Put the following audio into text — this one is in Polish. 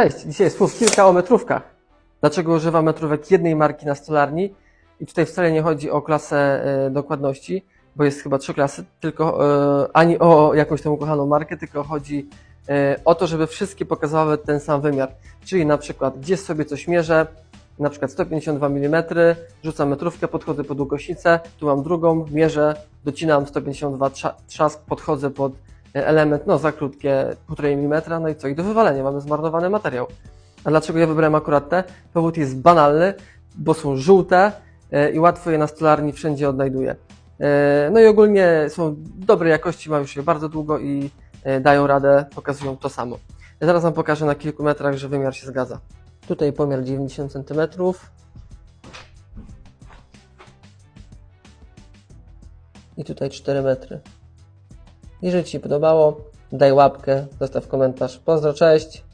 Cześć, dzisiaj słów kilka o metrówkach. Dlaczego używam metrówek jednej marki na stolarni? I tutaj wcale nie chodzi o klasę e, dokładności, bo jest chyba trzy klasy, tylko e, ani o jakąś tą ukochaną markę, tylko chodzi e, o to, żeby wszystkie pokazywały ten sam wymiar. Czyli na przykład gdzieś sobie coś mierzę, na przykład 152 mm, rzucam metrówkę, podchodzę pod długośnicę, tu mam drugą, mierzę, docinam 152 trza- trzask, podchodzę pod element, no za krótkie 1,5 mm, no i co, i do wywalenia, mamy zmarnowany materiał. A dlaczego ja wybrałem akurat te? Powód jest banalny, bo są żółte e, i łatwo je na stolarni wszędzie odnajduję. E, No i ogólnie są dobrej jakości, mają już je bardzo długo i e, dają radę, pokazują to samo. Ja zaraz Wam pokażę na kilku metrach, że wymiar się zgadza. Tutaj pomiar 90 cm. I tutaj 4 metry. Jeżeli Ci się podobało, daj łapkę, zostaw komentarz. Pozdro, cześć!